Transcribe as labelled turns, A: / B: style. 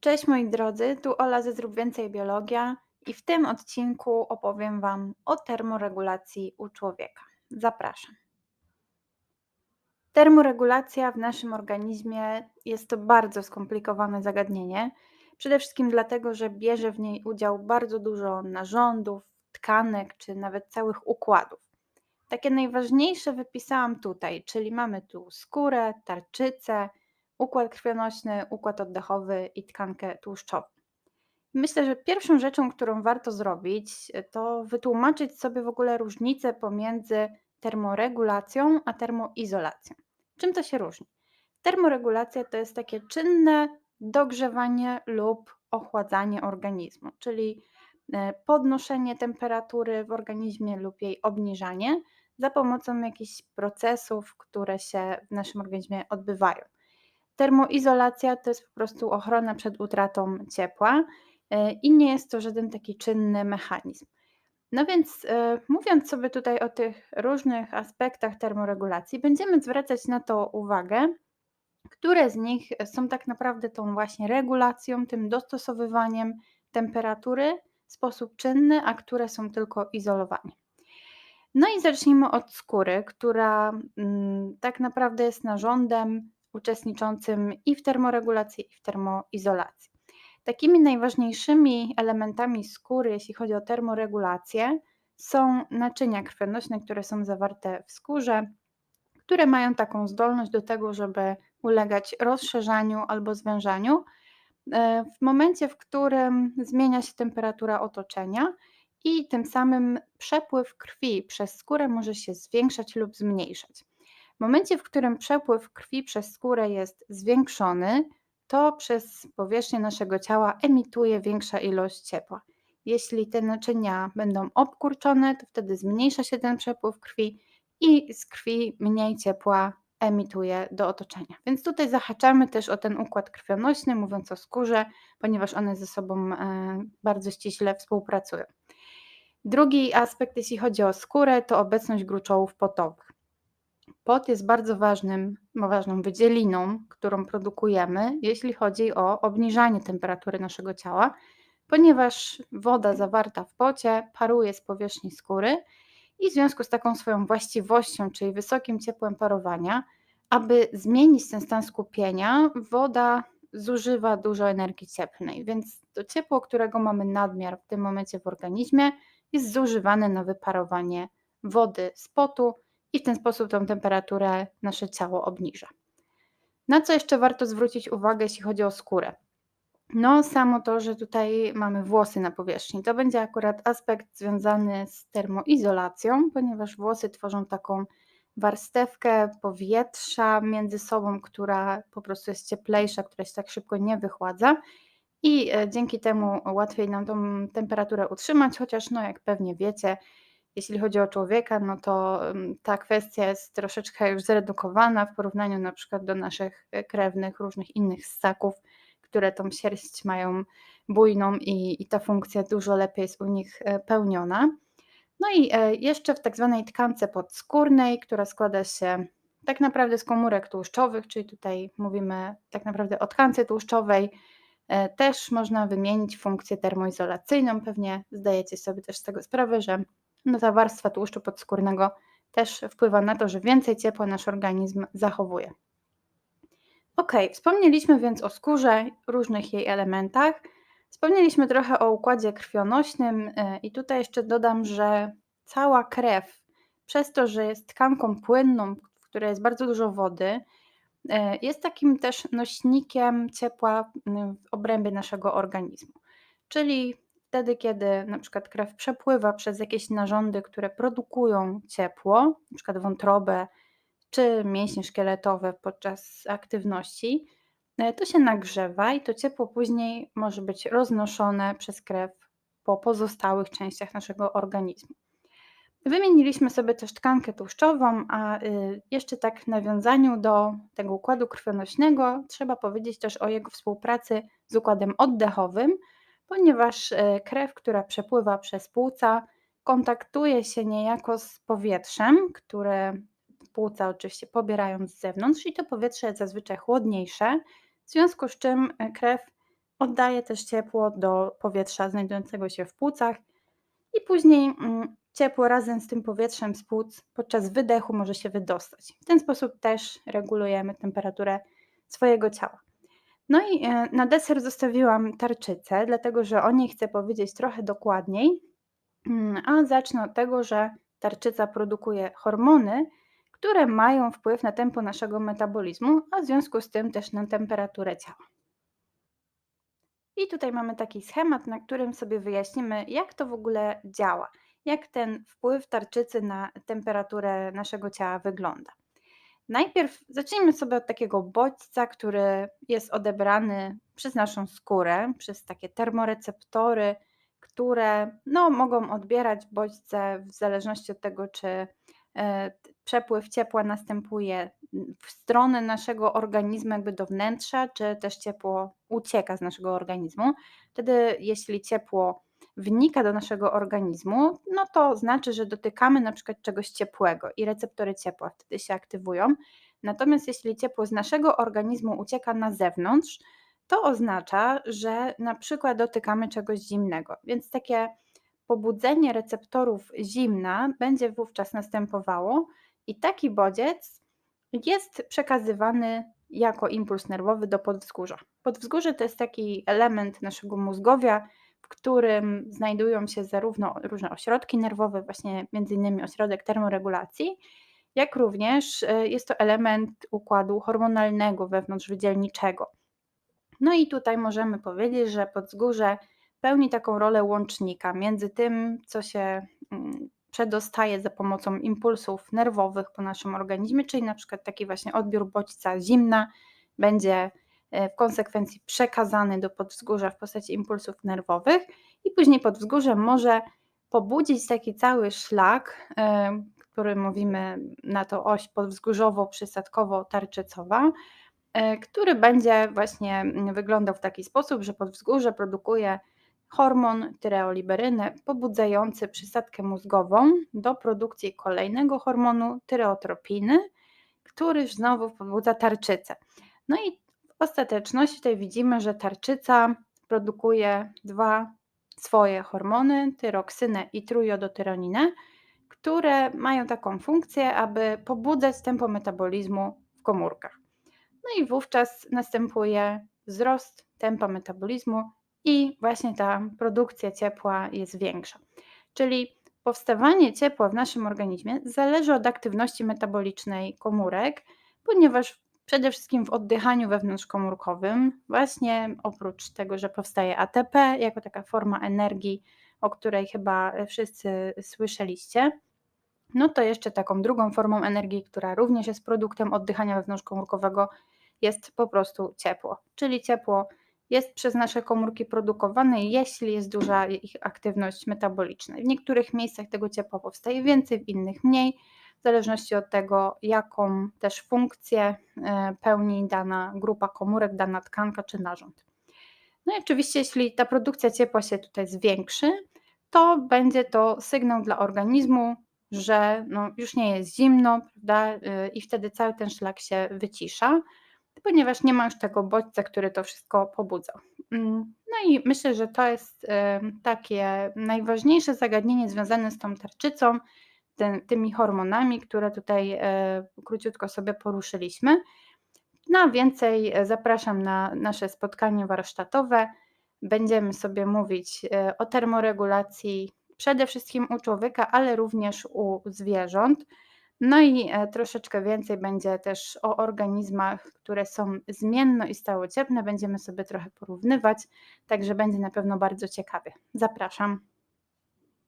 A: Cześć moi drodzy, tu Ola ze Zrób Więcej Biologia i w tym odcinku opowiem Wam o termoregulacji u człowieka. Zapraszam. Termoregulacja w naszym organizmie jest to bardzo skomplikowane zagadnienie. Przede wszystkim dlatego, że bierze w niej udział bardzo dużo narządów, tkanek czy nawet całych układów. Takie najważniejsze wypisałam tutaj, czyli mamy tu skórę, tarczycę, układ krwionośny, układ oddechowy i tkankę tłuszczową. Myślę, że pierwszą rzeczą, którą warto zrobić, to wytłumaczyć sobie w ogóle różnicę pomiędzy termoregulacją a termoizolacją. Czym to się różni? Termoregulacja to jest takie czynne dogrzewanie lub ochładzanie organizmu, czyli e, podnoszenie temperatury w organizmie lub jej obniżanie za pomocą jakichś procesów, które się w naszym organizmie odbywają. Termoizolacja to jest po prostu ochrona przed utratą ciepła e, i nie jest to żaden taki czynny mechanizm. No więc e, mówiąc sobie tutaj o tych różnych aspektach termoregulacji, będziemy zwracać na to uwagę, które z nich są tak naprawdę tą właśnie regulacją, tym dostosowywaniem temperatury w sposób czynny, a które są tylko izolowaniem. No i zacznijmy od skóry, która mm, tak naprawdę jest narządem uczestniczącym i w termoregulacji, i w termoizolacji. Takimi najważniejszymi elementami skóry, jeśli chodzi o termoregulację, są naczynia krwionośne, które są zawarte w skórze, które mają taką zdolność do tego, żeby ulegać rozszerzaniu albo zwężaniu e, w momencie, w którym zmienia się temperatura otoczenia i tym samym przepływ krwi przez skórę może się zwiększać lub zmniejszać. W momencie, w którym przepływ krwi przez skórę jest zwiększony, to przez powierzchnię naszego ciała emituje większa ilość ciepła. Jeśli te naczynia będą obkurczone, to wtedy zmniejsza się ten przepływ krwi i z krwi mniej ciepła emituje do otoczenia. Więc tutaj zahaczamy też o ten układ krwionośny, mówiąc o skórze, ponieważ one ze sobą e, bardzo ściśle współpracują. Drugi aspekt, jeśli chodzi o skórę, to obecność gruczołów potowych. Pot jest bardzo ważnym, ważną wydzieliną, którą produkujemy, jeśli chodzi o obniżanie temperatury naszego ciała, ponieważ woda zawarta w pocie paruje z powierzchni skóry i w związku z taką swoją właściwością, czyli wysokim ciepłem parowania, aby zmienić ten stan skupienia, woda zużywa dużo energii cieplnej, więc to ciepło, którego mamy nadmiar w tym momencie w organizmie, jest zużywane na wyparowanie wody z potu i w ten sposób tą temperaturę nasze ciało obniża. Na co jeszcze warto zwrócić uwagę, jeśli chodzi o skórę? No, samo to, że tutaj mamy włosy na powierzchni. To będzie akurat aspekt związany z termoizolacją, ponieważ włosy tworzą taką warstewkę powietrza między sobą, która po prostu jest cieplejsza, która się tak szybko nie wychładza. I e, dzięki temu łatwiej nam tą temperaturę utrzymać, chociaż no jak pewnie wiecie, jeśli chodzi o człowieka, no to ta kwestia jest troszeczkę już zredukowana w porównaniu na przykład do naszych e, krewnych, różnych innych ssaków, które tą sierść mają bujną i, i ta funkcja dużo lepiej jest u nich e, pełniona. No i e, jeszcze w tak zwanej tkance podskórnej, która składa się tak naprawdę z komórek tłuszczowych, czyli tutaj mówimy tak naprawdę o tkance tłuszczowej, też można wymienić funkcję termoizolacyjną. Pewnie zdajecie sobie też z tego sprawę, że no ta warstwa tłuszczu podskórnego też wpływa na to, że więcej ciepła nasz organizm zachowuje. Ok, wspomnieliśmy więc o skórze, różnych jej elementach. Wspomnieliśmy trochę o układzie krwionośnym e, i tutaj jeszcze dodam, że cała krew, przez to, że jest tkanką płynną, w której jest bardzo dużo wody, e, jest takim też nośnikiem ciepła w obrębie naszego organizmu. Czyli wtedy, kiedy na przykład krew przepływa przez jakieś narządy, które produkują ciepło, na przykład wątrobę czy mięśnie szkieletowe podczas aktywności, e, to się nagrzewa i to ciepło później może być roznoszone przez krew po pozostałych częściach naszego organizmu. Wymieniliśmy sobie też tkankę tłuszczową, a y, jeszcze tak w nawiązaniu do tego układu krwionośnego trzeba powiedzieć też o jego współpracy z układem oddechowym, ponieważ e, krew, która przepływa przez płuca, kontaktuje się niejako z powietrzem, które płuca oczywiście pobierają z zewnątrz i to powietrze jest zazwyczaj chłodniejsze, w związku z czym e, krew oddaje też ciepło do powietrza znajdującego się w płucach i później mm, ciepło razem z tym powietrzem z płuc podczas wydechu może się wydostać. W ten sposób też regulujemy temperaturę swojego ciała. No i e, na deser zostawiłam tarczycę, dlatego że o niej chcę powiedzieć trochę dokładniej, mm, a zacznę od tego, że tarczyca produkuje hormony, które mają wpływ na tempo naszego metabolizmu, a w związku z tym też na temperaturę ciała. I tutaj mamy taki schemat, na którym sobie wyjaśnimy, jak to w ogóle działa, jak ten wpływ tarczycy na temperaturę naszego ciała wygląda. Najpierw zacznijmy sobie od takiego bodźca, który jest odebrany przez naszą skórę, przez takie termoreceptory, które no, mogą odbierać bodźce w zależności od tego, czy e, przepływ ciepła następuje w stronę naszego organizmu, jakby do wnętrza, czy też ciepło ucieka z naszego organizmu. Wtedy, jeśli ciepło wnika do naszego organizmu, no to znaczy, że dotykamy na przykład czegoś ciepłego i receptory ciepła wtedy się aktywują. Natomiast jeśli ciepło z naszego organizmu ucieka na zewnątrz, to oznacza, że na przykład dotykamy czegoś zimnego. Więc takie pobudzenie receptorów zimna będzie wówczas następowało i taki bodziec jest przekazywany jako impuls nerwowy do podwzgórza. Podwzgórze to jest taki element naszego mózgowia, którym znajdują się zarówno różne ośrodki nerwowe, właśnie między innymi ośrodek termoregulacji, jak również e, jest to element układu hormonalnego wewnątrzwydzielniczego. No i tutaj możemy powiedzieć, że podwzgórze pełni taką rolę łącznika między tym, co się mm, przedostaje za pomocą impulsów nerwowych po naszym organizmie, czyli na przykład taki właśnie odbiór bodźca zimna będzie w konsekwencji przekazany do podwzgórza w postaci impulsów nerwowych i później podwzgórze może pobudzić taki cały szlak, e, który mówimy na to oś podwzgórzowo-przysadkowo-tarczycowa, e, który będzie właśnie wyglądał w taki sposób, że podwzgórze produkuje hormon tyreoliberynę pobudzający przysadkę mózgową do produkcji kolejnego hormonu tyreotropiny, który znowu pobudza tarczycę. No i w ostateczności tutaj widzimy, że tarczyca produkuje dwa swoje hormony, tyroksynę i trójodotyroninę, które mają taką funkcję, aby pobudzać tempo metabolizmu w komórkach. No i wówczas następuje wzrost tempa metabolizmu i właśnie ta produkcja ciepła jest większa. Czyli powstawanie ciepła w naszym organizmie zależy od aktywności metabolicznej komórek, ponieważ przede wszystkim w oddychaniu wewnątrzkomórkowym, właśnie oprócz tego, że powstaje ATP jako taka forma energii, o której chyba wszyscy słyszeliście, no to jeszcze taką drugą formą energii, która również jest produktem oddychania wewnątrzkomórkowego, jest po prostu ciepło. Czyli ciepło jest przez nasze komórki produkowane, jeśli jest duża ich aktywność metaboliczna. W niektórych miejscach tego ciepła powstaje więcej, w innych mniej, w zależności od tego, jaką też funkcję e, pełni dana grupa komórek, dana tkanka czy narząd. No i oczywiście, jeśli ta produkcja ciepła się tutaj zwiększy, to będzie to sygnał dla organizmu, że no już nie jest zimno, prawda? E, I wtedy cały ten szlak się wycisza ponieważ nie ma już tego bodźca, który to wszystko pobudza. Mm, no i myślę, że to jest takie najważniejsze zagadnienie związane z tą tarczycą, tymi hormonami, które tutaj e, króciutko sobie poruszyliśmy. Na no, więcej e, zapraszam na nasze spotkanie warsztatowe. Będziemy sobie mówić e, o termoregulacji przede wszystkim u człowieka, ale również u zwierząt. No i troszeczkę więcej będzie też o organizmach, które są zmienno i stałociepne. Będziemy sobie trochę porównywać, także będzie na pewno bardzo ciekawie. Zapraszam.